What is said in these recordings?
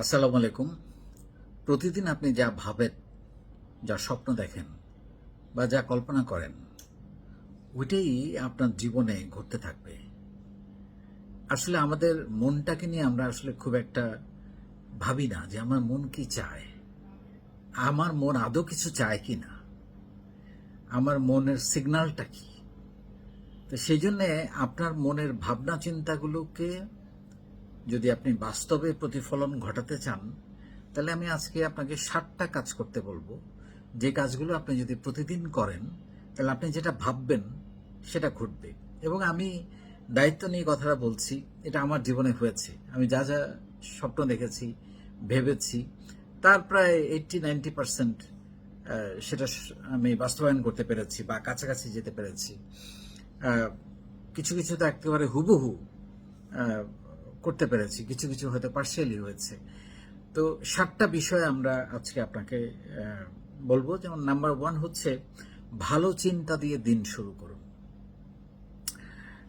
আসসালামু আলাইকুম। প্রতিদিন আপনি যা ভাবেন, যা স্বপ্ন দেখেন বা যা কল্পনা করেন, ওইটাই আপনার জীবনে ঘটতে থাকবে। আসলে আমাদের মনটাকে নিয়ে আমরা আসলে খুব একটা ভাবি না যে আমার মন কি চায়। আমার মন আদৌ কিছু চায় কি না? আমার মনের সিগন্যালটা কি? তো সেই জন্যে আপনার মনের ভাবনা চিন্তাগুলোকে যদি আপনি বাস্তবে প্রতিফলন ঘটাতে চান, তাহলে আমি আজকে আপনাকে ষাটটা কাজ করতে বলব। যে কাজগুলো আপনি যদি প্রতিদিন করেন, তাহলে আপনি যেটা ভাববেন, সেটা ঘটবে। এবং আমি দায়িত্ব নিয়ে কথাটা বলছি, এটা আমার জীবনে হয়েছে। আমি যা যা স্বপ্ন দেখেছি, ভেবেছি, তার প্রায় এইটটি নাইনটি পার্সেন্ট সেটা আমি বাস্তবায়ন করতে পেরেছি বা কাছাকাছি যেতে পেরেছি। কিছু কিছু তো একেবারে হুবহু করতে পেরেছি, কিছু কিছু হয়তো পার্সিয়ালি হয়েছে। তো সাতটা বিষয় আমরা আজকে আপনাকে বলব। যেমন নাম্বার ওয়ান হচ্ছে, ভালো চিন্তা দিয়ে দিন শুরু করুন।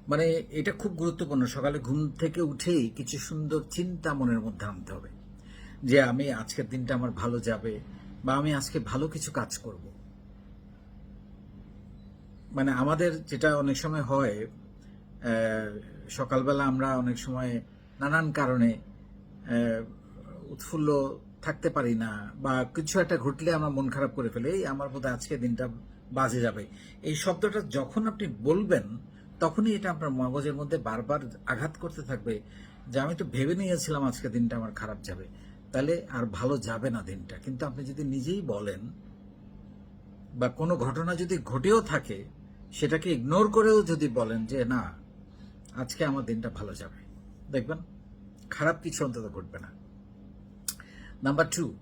মানে এটা খুব গুরুত্বপূর্ণ। সকালে ঘুম থেকে উঠেই কিছু সুন্দর চিন্তা মনের মধ্যে আনতে হবে। যে আমি আজকের দিনটা আমার ভালো যাবে, বা আমি আজকে ভালো কিছু কাজ করব। মানে আমাদের যেটা অনেক সময় হয় সকালবেলা আমরা অনেক সময় নানান কারণে উৎফুল্ল থাকতে পারি না বা কিছু একটা ঘটলে আমরা মন খারাপ করে ফেলি "এই, আমার বোধ আজকে দিনটা বাজে যাবে। এই শব্দটা যখন আপনি বলবেন তখনই এটা আপনার মগজের মধ্যে বারবার আঘাত করতে থাকবে যে আমি তো ভেবে নিয়েছিলাম আজকে দিনটা আমার খারাপ যাবে। তাহলে আর ভালো যাবে না দিনটা। কিন্তু আপনি যদি নিজেই বলেন বা কোনো ঘটনা যদি ঘটেও থাকে সেটাকে ইগনোর করেও যদি বলেন যে না আজকে আমার দিনটা ভালো যাবে। দেখবেন, খারাপ কিছু অন্তত ঘটবে না। নাম্বার টু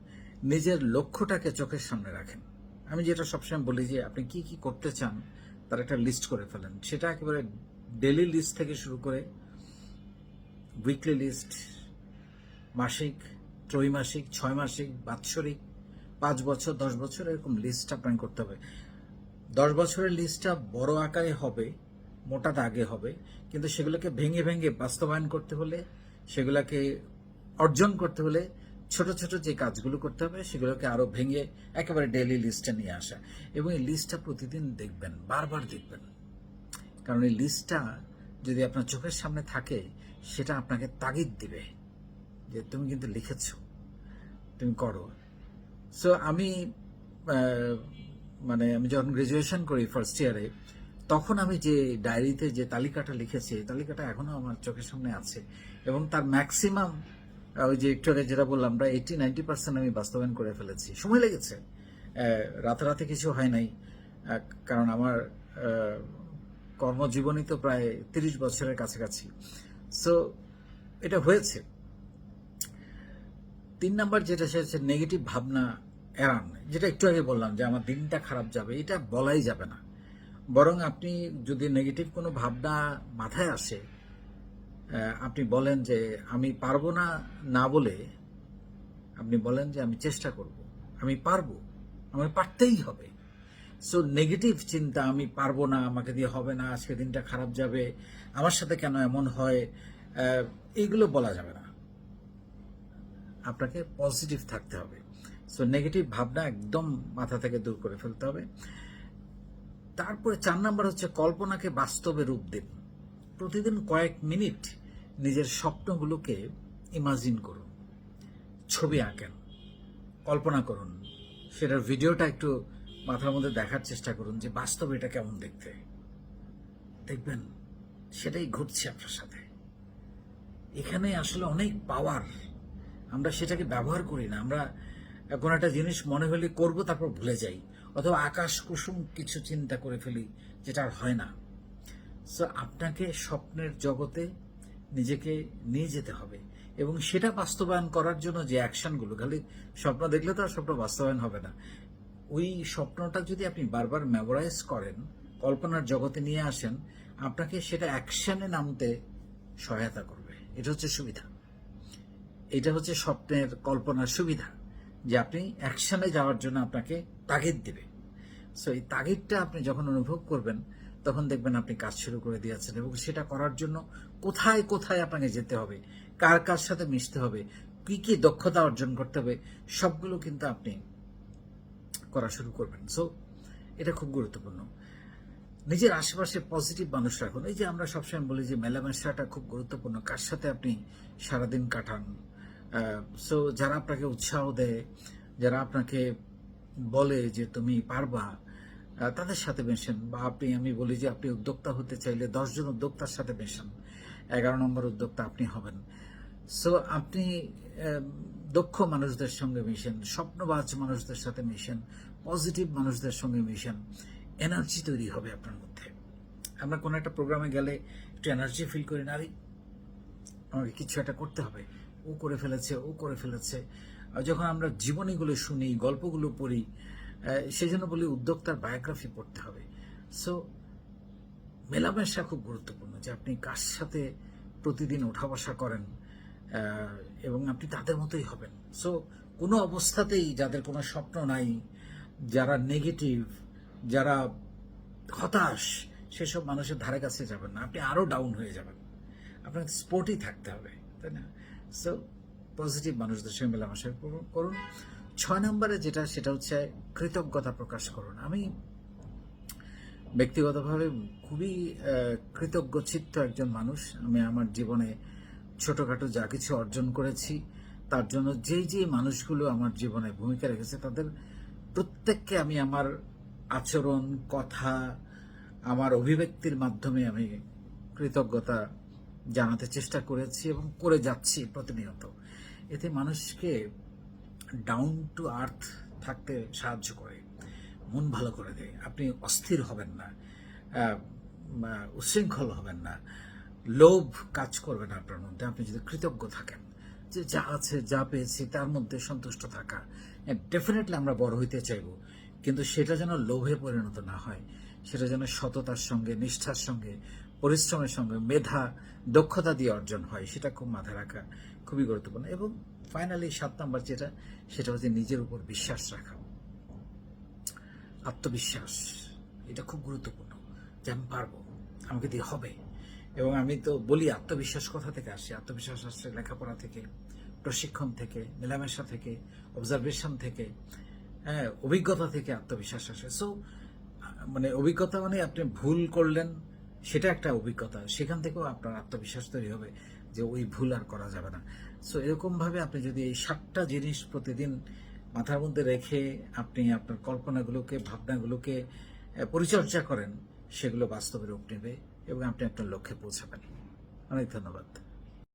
নিজের লক্ষ্যটাকে চোখের সামনে রাখেন। আমি যেটা সবসময় বলি যে, আপনি কি কি করতে চান, তার একটা লিস্ট করে ফেলেন। সেটা একেবারে ডেলি লিস্ট থেকে শুরু করে উইকলি লিস্ট মাসিক, ত্রৈমাসিক ছয় মাসিক বাৎসরিক, পাঁচ বছর, দশ বছর, এরকম লিস্ট আপনাকে করতে হবে। দশ বছরের লিস্টটা বড় আকারে হবে মোটা দাগে হবে। কিন্তু সেগুলোকে ভেঙে ভেঙে বাস্তবায়ন করতে হলে, সেগুলোকে অর্জন করতে হলে ছোট ছোট যে কাজগুলো করতে হবে, সেগুলোকে আরও ভেঙে একেবারে ডেইলি লিস্টে নিয়ে আসা। এবং এই লিস্টটা প্রতিদিন দেখবেন, বারবার দেখবেন। কারণ এই লিস্টটা যদি আপনার চোখের সামনে থাকে, সেটা আপনাকে তাগিদ দিবে যে তুমি কিন্তু লিখেছ, তুমি করো। সো আমি মানে আমি যখন গ্রাজুয়েশন করি ফার্স্ট ইয়ারে তখন আমি যে ডায়েরিতে যে তালিকাটা লিখেছি, এই তালিকাটা এখনও আমার চোখের সামনে আছে এবং তার ম্যাক্সিমাম ওই যে একটু আগে যেটা বললাম আমরা এইটি নাইনটি পার্সেন্ট আমি বাস্তবায়ন করে ফেলেছি। সময় লেগেছে। রাতারাতি কিছু হয় নাই। কারণ আমার কর্মজীবনই তো প্রায় তিরিশ বছরের কাছাকাছি। সো এটা হয়েছে। তিন নাম্বার যেটা, সেটা নেগেটিভ ভাবনা এড়ান। যেটা একটু আগে বললাম যে আমার দিনটা খারাপ যাবে, এটা বলাই যাবে না। বরং আপনি যদি নেগেটিভ কোনো ভাবনা মাথায় আসে আপনি বলেন যে আমি পারব না না বলে আপনি বলেন যে আমি চেষ্টা করব। আমি পারব, আমার পারতেই হবে। সো নেগেটিভ চিন্তা, আমি পারব না, আমাকে দিয়ে হবে না, আজকে দিনটা খারাপ যাবে, আমার সাথে কেন এমন হয় এইগুলো বলা যাবে না। আপনাকে পজিটিভ থাকতে হবে। সো নেগেটিভ ভাবনা একদম মাথা থেকে দূর করে ফেলতে হবে। তারপরে চার নাম্বার হচ্ছে কল্পনাকে বাস্তবে রূপ দিন। প্রতিদিন কয়েক মিনিট নিজের স্বপ্নগুলোকে ইমাজিন করুন, ছবি আঁকেন, কল্পনা করুন, সেটার ভিডিওটা একটু মাথার মধ্যে দেখার চেষ্টা করুন যে বাস্তবে এটা কেমন দেখতে। দেখবেন সেটাই ঘটছে আপনার সাথে। এখানে আসলে অনেক পাওয়ার আমরা সেটাকে ব্যবহার করি না। আমরা কোনো একটা জিনিস মনে হলে করব, তারপর ভুলে যাই। অথবা আকাশ কুসুম কিছু চিন্তা করে ফেলি, যেটা আর হয় না। সো আপনাকে স্বপ্নের জগতে নিজেকে নিয়ে যেতে হবে এবং সেটা বাস্তবায়ন করার জন্য যে অ্যাকশনগুলো, খালি স্বপ্ন দেখলে তো আর স্বপ্ন বাস্তবায়ন হবে না। ওই স্বপ্নটা যদি আপনি বারবার মেমোরাইজ করেন, কল্পনার জগতে নিয়ে আসেন, আপনাকে সেটা অ্যাকশনে নামতে সহায়তা করবে। এটা হচ্ছে সুবিধা। এটা হচ্ছে স্বপ্নের কল্পনার সুবিধা। যে আপনি অ্যাকশনে যাওয়ার জন্য আপনাকে তাগিদ দেবে। সো এই তাগিদটা আপনি যখন অনুভব করবেন, তখন দেখবেন আপনি কাজ শুরু করে দিয়েছেন এবং সেটা করার জন্য কোথায় কোথায় আপনাকে যেতে হবে, কার কার সাথে মিশতে হবে, কি কি দক্ষতা অর্জন করতে হবে, সবগুলো কিন্তু আপনি করা শুরু করবেন। সো এটা খুব গুরুত্বপূর্ণ। নিজের আশেপাশে পজিটিভ মানুষ রাখুন। এই যে আমরা সবসময় বলি যে মেলামেশাটা খুব গুরুত্বপূর্ণ, কার সাথে আপনি সারাদিন কাটান সো যারা আপনাকে উৎসাহ দেয়, যারা আপনাকে বলে যে তুমি পারবা তাদের সাথে মেশেন। বা আপনি, আমি বলি যে আপনি উদ্যোক্তা হতে চাইলে দশজন উদ্যোক্তার সাথে মেশেন। এগারো নম্বর উদ্যোক্তা আপনি হবেন। সো আপনি দক্ষ মানুষদের সঙ্গে মিশেন, স্বপ্নবাজ মানুষদের সাথে মিশেন পজিটিভ মানুষদের সঙ্গে মিশেন এনার্জি তৈরি হবে আপনার মধ্যে। আমরা কোনো একটা প্রোগ্রামে গেলে একটু এনার্জি ফিল করি না, আরে, আমাকে কিছু একটা করতে হবে। ও করে ফেলেছে ও করে ফেলেছে। যখন আমরা জীবনীগুলো শুনি গল্পগুলো পড়ি আহ, সেই জন্য বলি উদ্যোক্তার বায়োগ্রাফি পড়তে হবে। সো মেলামেশা খুব গুরুত্বপূর্ণ যে আপনি কার সাথে প্রতিদিন ওঠা বসা করেন এবং আপনি তাদের মতোই হবেন। সো কোনো অবস্থাতেই যাদের কোনো স্বপ্ন নাই যারা নেগেটিভ যারা হতাশ সেসব মানুষের ধারে কাছে যাবেন না। আপনি আরও ডাউন হয়ে যাবেন। আপনাকে স্পোর্টই থাকতে হবে তাই না? সো পজিটিভ মানুষদের সঙ্গে মেলামেশা করুন- ছয় নম্বরে যেটা সেটা হচ্ছে কৃতজ্ঞতা প্রকাশ করুন। আমি ব্যক্তিগতভাবে খুবই আহ, কৃতজ্ঞ চিত্ত একজন মানুষ। আমি আমার জীবনে ছোটখাটো যা কিছু অর্জন করেছি তার জন্য যেই যেই মানুষগুলো আমার জীবনে ভূমিকা রেখেছে তাদের প্রত্যেককে আমি আমার আচরণ কথা আমার অভিব্যক্তির মাধ্যমে আমি কৃতজ্ঞতা জানাতে চেষ্টা করেছি এবং করে যাচ্ছি প্রতিনিয়ত। এতে মানুষকে ডাউন টু আর্থ থাকতে সাহায্য করে মন ভালো করে দেয়। আপনি অস্থির হবেন না আহ, হবেন না। লোভ কাজ করবে না আপনার মধ্যে। আপনি যদি কৃতজ্ঞ থাকেন যে যা আছে যা পেয়েছি তার মধ্যে সন্তুষ্ট থাকা। ডেফিনেটলি আমরা বড় হইতে চাইব কিন্তু সেটা যেন লোভে পরিণত না হয় সেটা যেন সততার সঙ্গে নিষ্ঠার সঙ্গে পরিশ্রমের সঙ্গে মেধা, দক্ষতা দিয়ে অর্জন হয়, সেটা খুব মাথায় রাখা খুবই গুরুত্বপূর্ণ। এবং ফাইনালি সাত নম্বর যেটা, সেটা হচ্ছে নিজের উপর বিশ্বাস রাখা। আত্মবিশ্বাস, এটা খুব গুরুত্বপূর্ণ যে আমি পারব, আমাকে দিয়ে হবে। এবং আমি তো বলি আত্মবিশ্বাস কোথা থেকে আসে? আত্মবিশ্বাস আসছে লেখাপড়া থেকে, প্রশিক্ষণ থেকে, মেলামেশা থেকে অবজারভেশন থেকে হ্যাঁ অভিজ্ঞতা থেকে আত্মবিশ্বাস আসে। সো মানে অভিজ্ঞতা মানে আপনি ভুল করলেন সেটা একটা অভিজ্ঞতা। সেখান থেকেও আপনার আত্মবিশ্বাস তৈরি হবে যে ওই ভুল আর করা যাবে না। সো এরকমভাবে আপনি যদি এই সাতটা জিনিস প্রতিদিন মাথার মধ্যে রেখে আপনি আপনার কল্পনাগুলোকে, ভাবনাগুলোকে পরিচর্যা করেন, সেগুলো বাস্তবে রূপ নেবে এবং আপনি আপনার লক্ষ্যে পৌঁছাবেন। অনেক ধন্যবাদ।